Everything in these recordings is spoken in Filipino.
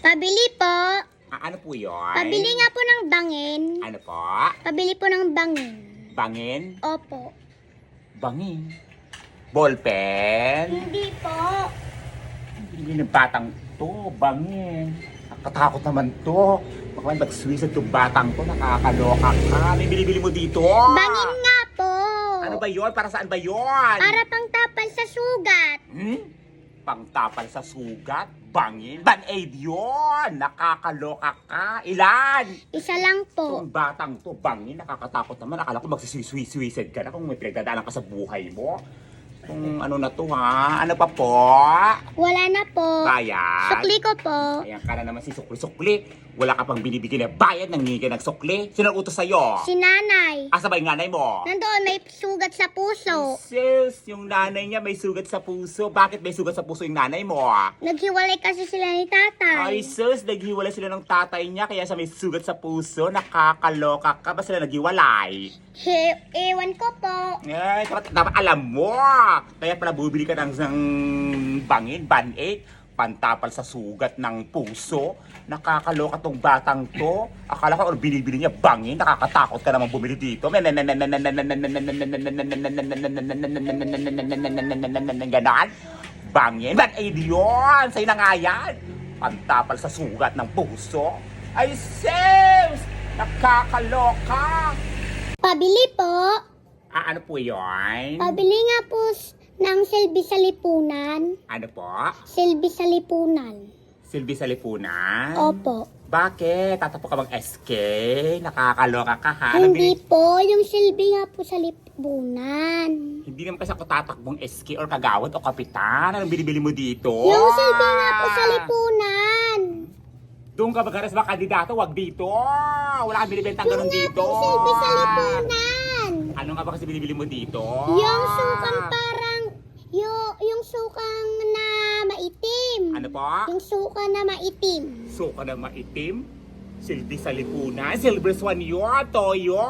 Pabili po. Ah, ano po yun? Pabili nga po ng bangin. Ano po? Pabili po ng bangin. Bangin? Opo. Bangin? Ballpen? Hindi po. Hindi ng batang to, bangin. Nakatakot naman to. Baka man mag-suicide to batang to, nakakaloka ka. May bilibili mo dito. Bangin nga po. Ano ba yon? Para saan ba yon? Para pang tapal sa sugat. Hmm? Pangtapal sa sugat? Bangin? Band-aid yun! Nakakaloka ka! Ilan? Isa lang po. Itong batang to, bangin, nakakatakot naman. Akala ko magsisuicide ka na kung may pinagdadaanan ka sa buhay mo. Kung ano na to ha? Ano pa po? Wala na po. Bayad? Sukli ko po. Ayan ka na naman si Sukli-Sukli. Wala ka pang binibigyan na bayad ng ngigay ng sukli. Sino utos sa'yo? Si nanay. Asa ba yung nanay mo? Nandoon may sugat sa puso. Sis, yung nanay niya may sugat sa puso. Bakit may sugat sa puso yung nanay mo? Naghiwalay kasi sila ni tatay. Ay, sus, naghiwalay sila ng tatay niya kaya sa may sugat sa puso. Nakakaloka ka ba sila naghiwalay? He, ewan ko po. Ay, dapat, dapat alam mo. Kaya pala bubili ka ng, ng bangin, band-aid, pantapal sa sugat ng puso. Nakakaloka tong batang to. Akala ko binibili niya bangin, nakakatakot ka naman bumili dito. Ganon. Bangin, band-aid yun. Sa'yo na nga yan. Pantapal sa sugat ng puso. Ay, sis! Nakakaloka! Pabili po. Ah, ano po yun? Pabili nga po ng silbi sa lipunan. Ano po? Silbi sa lipunan. Silbi sa lipunan? Opo. Bakit? Tatapo ka bang SK? Nakakaloka ka ha? Anong Hindi bini- po, yung silbi nga po sa lipunan. Hindi naman kasi ako tatakbong SK or kagawad o kapitan. Anong binibili mo dito? Yung silbi nga po sa lipunan. Doon ka magaras ba kandidato? Wag dito. Wala kang binibentang Yung ganun nga dito. po silbi sa lipunan. Ano nga ba kasi binibili mo dito? Yung sukang yung, yung sukang na maitim. Ano po? Yung suka na maitim. Suka na maitim? Silbi sa lipunan? Silver Swan yun, Toyo!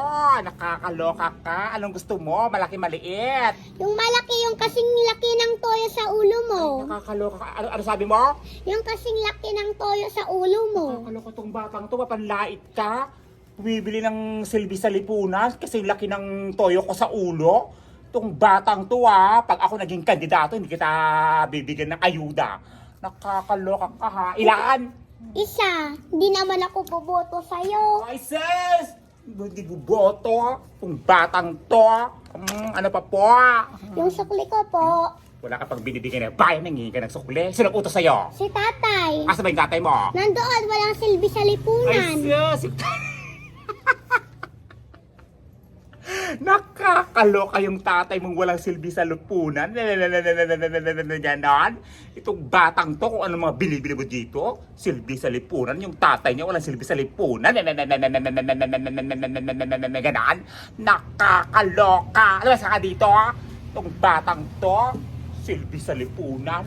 Nakakaloka ka. Anong gusto mo? Malaki maliit. Yung malaki, yung kasing laki ng toyo sa ulo mo. Nakakaloka ka. Ano, ano sabi mo? Yung kasing laki ng toyo sa ulo mo. Nakakaloka tong batang to. Mapanlait ka. Bumibili ng silbi sa lipunan kasi laki ng toyo ko sa ulo. Tong batang to ah, pag ako naging kandidato, hindi kita bibigyan ng ayuda. Nakakaloka ka ha. Ilan? Isa, hindi naman ako boboto sa'yo. Ay, sis! Hindi boboto. Tong batang to. Mm, ano pa po? Yung sukli ko po, Wala ka pang binibigyan ng bayan, nangingi ka ng sukli. Sino utos sa'yo? si tatay. Asa ba yung tatay mo? Nandoon, walang silbi sa Ay, lipunan. sis! Nakakaloka yung tatay mong walang silbi sa lupunan. Ganon. Itong batang to, kung ano mga binibili mo dito, silbi sa lipunan. Yung tatay niya walang silbi sa lipunan. Ganon. Nakakaloka. Ano ba saka dito? Itong batang to, silbi sa lipunan.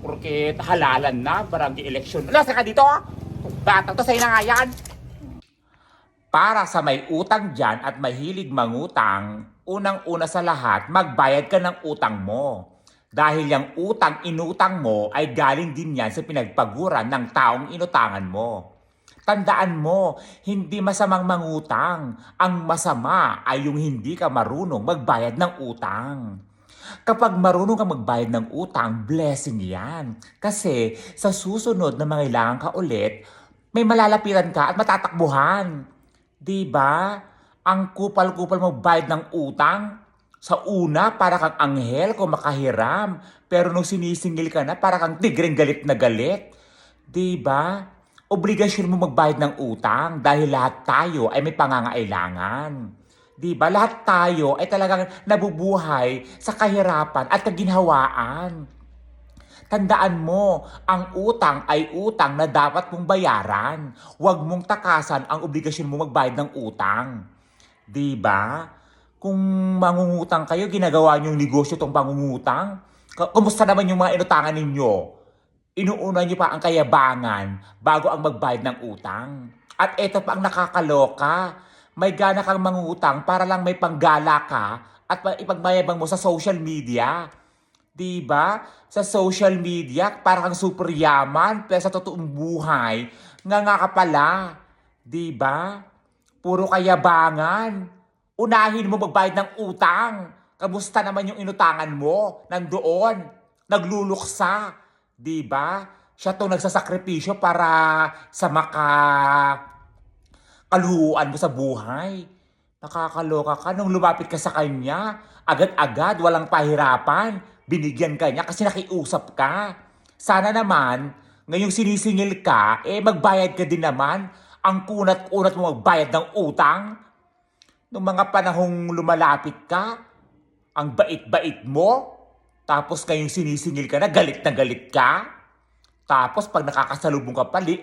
Porque halalan na, barangay election. Ano saka dito? Itong batang to, sa'yo na nga yan. Para sa may utang dyan at mahilig mangutang, unang-una sa lahat, magbayad ka ng utang mo. Dahil yung utang inutang mo ay galing din yan sa pinagpaguran ng taong inutangan mo. Tandaan mo, hindi masamang mangutang. Ang masama ay yung hindi ka marunong magbayad ng utang. Kapag marunong ka magbayad ng utang, blessing yan. Kasi sa susunod na mangailangan ka ulit, may malalapitan ka at matatakbuhan. 'Di ba? Ang kupal-kupal mo bayad ng utang. Sa una, para kang anghel kung makahiram. Pero nung sinisingil ka na, para kang tigreng galit na galit. 'Di ba? Obligasyon mo magbayad ng utang dahil lahat tayo ay may pangangailangan. 'Di ba? Lahat tayo ay talagang nabubuhay sa kahirapan at kaginhawaan. Tandaan mo, ang utang ay utang na dapat mong bayaran. Huwag mong takasan ang obligasyon mo magbayad ng utang. 'Di ba? Kung mangungutang kayo, ginagawa niyo negosyo tong pangungutang. Kumusta naman yung mga inutangan ninyo? Inuuna niyo pa ang kayabangan bago ang magbayad ng utang. At ito pa ang nakakaloka. May gana kang mangutang para lang may panggala ka at ma- ipagmayabang mo sa social media. 'Di ba? Sa social media, parang super yaman, pero sa totoong buhay, nga nga ka pala. 'Di ba? Puro kayabangan. Unahin mo magbayad ng utang. Kamusta naman yung inutangan mo? Nandoon. Nagluluksa. 'Di ba? Siya to nagsasakripisyo para sa maka kaluhuan mo sa buhay. Nakakaloka ka nung lumapit ka sa kanya. Agad-agad, walang pahirapan. Binigyan ka niya kasi nakiusap ka. Sana naman, ngayong sinisingil ka, eh magbayad ka din naman. Ang kunat-kunat mo magbayad ng utang. Nung mga panahong lumalapit ka, ang bait-bait mo. Tapos ngayong sinisingil ka na, galit na galit ka. Tapos pag nakakasalubong ka pali,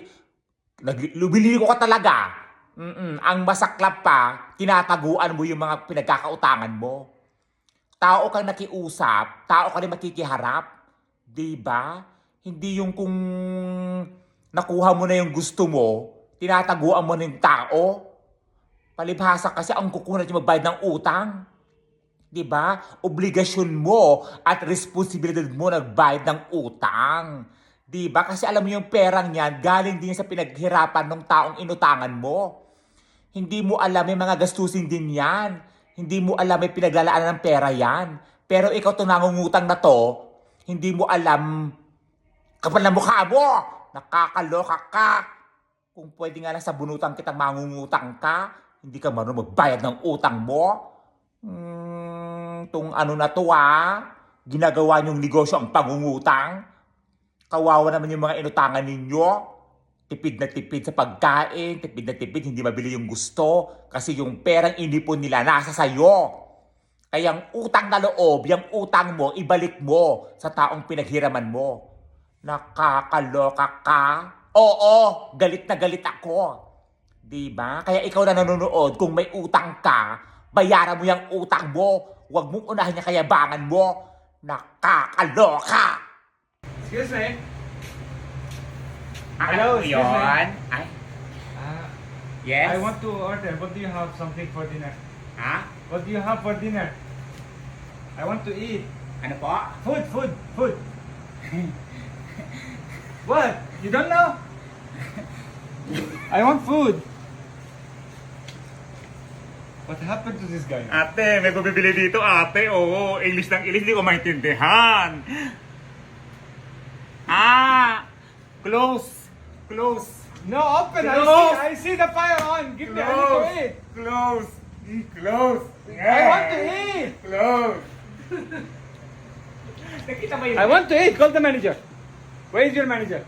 nag- lumiligo ka talaga. Mm-mm. Ang masaklap pa, tinataguan mo yung mga pinagkakautangan mo. Tao kang nakiusap, tao ka rin makikiharap. Di ba? Hindi yung kung nakuha mo na yung gusto mo, tinataguan mo yung tao. Palibhasa kasi ang kukunat yung magbayad ng utang. Di ba? Obligasyon mo at responsibilidad mo nagbayad ng utang. Di ba? Kasi alam mo yung perang yan, galing din sa pinaghirapan ng taong inutangan mo. Hindi mo alam may mga gastusin din yan. Hindi mo alam may pinaglalaanan ng pera yan. Pero ikaw itong nangungutang na to, hindi mo alam kapal na mukha mo. Nakakaloka ka. Kung pwede nga lang sa bunutan kitang mangungutang ka, hindi ka marunong magbayad ng utang mo. Hmm, tung ano na to ah. Ginagawa niyong negosyo ang pangungutang. Kawawa naman yung mga inutangan ninyo. Tipid na tipid sa pagkain, tipid na tipid, hindi mabili yung gusto. Kasi yung perang inipon nila nasa sayo. Kaya ang utang na loob, yung utang mo, ibalik mo sa taong pinaghiraman mo. Nakakaloka ka? Oo, galit na galit ako. Di ba? Kaya ikaw na nanonood, kung may utang ka, bayaran mo yung utang mo. Huwag mong unahin yung kayabangan mo. Nakakaloka! Excuse me. Hello, ano excuse. Ay, Uh, yes? I want to order. What do you have something for dinner? Ha? What do you have for dinner? I want to eat. Ano po? Food, food, food. what? You don't know? I want food. What happened to this guy? Ate, may bumibili dito ate. Oo, English ng English, hindi ko maintindihan. Ah! Close! Close! No, open. I see, I see the fire on. Give me. Need to eat. Close! Close! I want to eat. Close! Nakita mo yun? I want to eat. Call the manager. Where is your manager?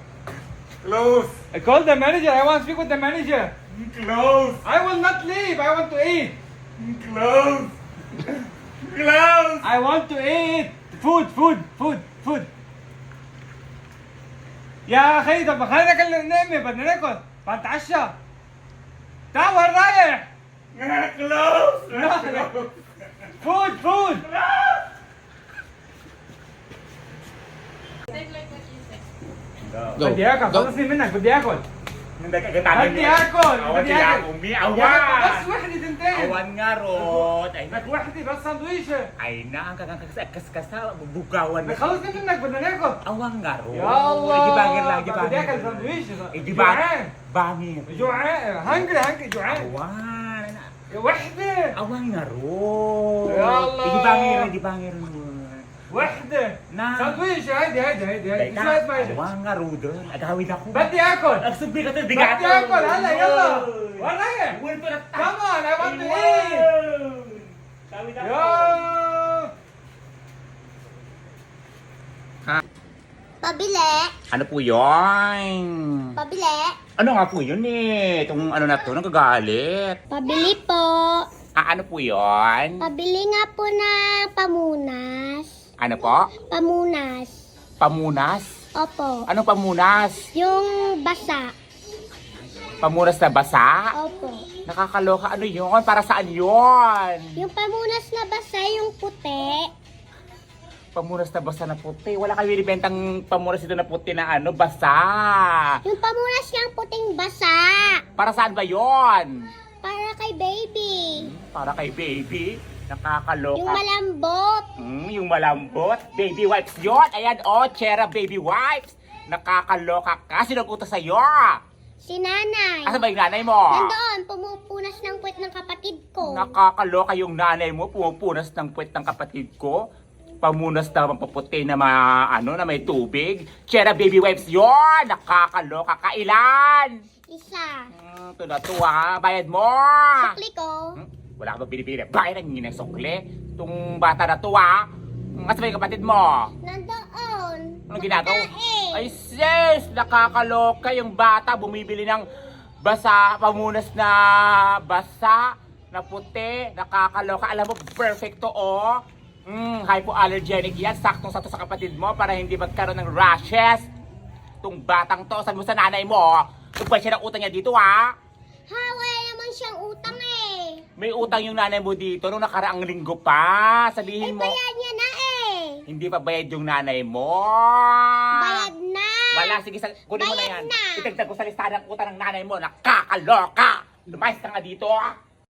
Close! I call the manager. I want to speak with the manager. Close! I will not leave. I want to eat. Close! Close! I want to eat. Food, food, food, food. يا اخي طب خلينا نكلم نامي بدنا ناكل بنتعشى تعال وين رايح؟ Close! لا لا فود فود بدي اكل خلصني منك بدي اكل Hindi ka gatangan بدي اكل Awan بدي siya, اكل umi, يا awan! أخي، بس وحده تنتين Awan nga, Rod! Ay, لك وحده بس سندويشه ay na, ang kakakasakasa, bugawan na. خلصني منك بدنا ناكل Awan nga, Rod! يا الله Eh, di bangir lang, di بدي bangir. اكل سندويشه Eh, di bangir. جوعان Bangir. جوعان هنجري هنجري جوعان Awan! يا وحده Awan nga, Rod! Ya Allah. Eh, di bangir, di bangir, Rod! وحده نعم. سندويشه هيدي هيدي هيدي هيدي شو اسمها هيدي Awan nga, Rod! Agawin ako. بدي اكل Nagsabi ka to, بدي bigato! اكل هلا يلا وين رايح؟ Wala to na Come on, I want to Ayun. eat. Gawin ako. يا Pabili. Ano po yun? Pabili. Ano nga po yun eh? Itong ano na to, nagagalit. Pabili po. Ah, ano po yun? Pabili nga po ng pamunas. Ano po? Pamunas. Pamunas? Opo. Anong pamunas? Yung basa. Pamunas na basa? Opo. Nakakaloka, ano yun? Para saan yun? Yung pamunas na basa, yung puti. Pamunas na basa na puti. Wala kayo binibentang pamunas ito na puti na ano, basa. Yung pamunas yung puting basa. Para saan ba yon? Para kay baby. Para kay baby. Nakakaloka. Yung malambot. Mm, yung malambot. Baby wipes yun. Ayan, oh, Chera baby wipes. Nakakaloka ka. Sino nag-utos sa'yo? Si nanay. Asa ba yung nanay mo? Nandoon, pumupunas ng puwet ng kapatid ko. Nakakaloka yung nanay mo. Pumupunas ng puwet ng kapatid ko. Pamunas na mapaputi na ma, ano, na may tubig. Chera baby wipes yun. Nakakaloka ka. Ilan? Isa. Na to ha. Bayad mo. Sukli ko. Hmm? Wala ka ba binibili? Bayad ang ng sukle. Itong bata na to ha. Ba yung kapatid mo? Nandoon. Anong ginagawa? Kumakain. Ay sis, nakakaloka yung bata bumibili ng basa, pamunas na basa, na puti, nakakaloka. Alam mo, perfecto oh. Mm, hypoallergenic yan. Saktong sakto sa kapatid mo para hindi magkaroon ng rashes. Itong batang to, sabi mo sa nanay mo, Tugpay siya ng utang niya dito ha. Ha, wala naman siyang utang eh. May utang yung nanay mo dito nung nakaraang linggo pa. Eh, Sabihin mo, bayad niya na eh. hindi pa bayad yung nanay mo. Bayad na. Wala, sige, sa, kunin mo na Bayad yan. na. Itagtag ko sa listahan ng utang ng nanay mo. Nakakaloka! Lumayas ka nga dito. ah.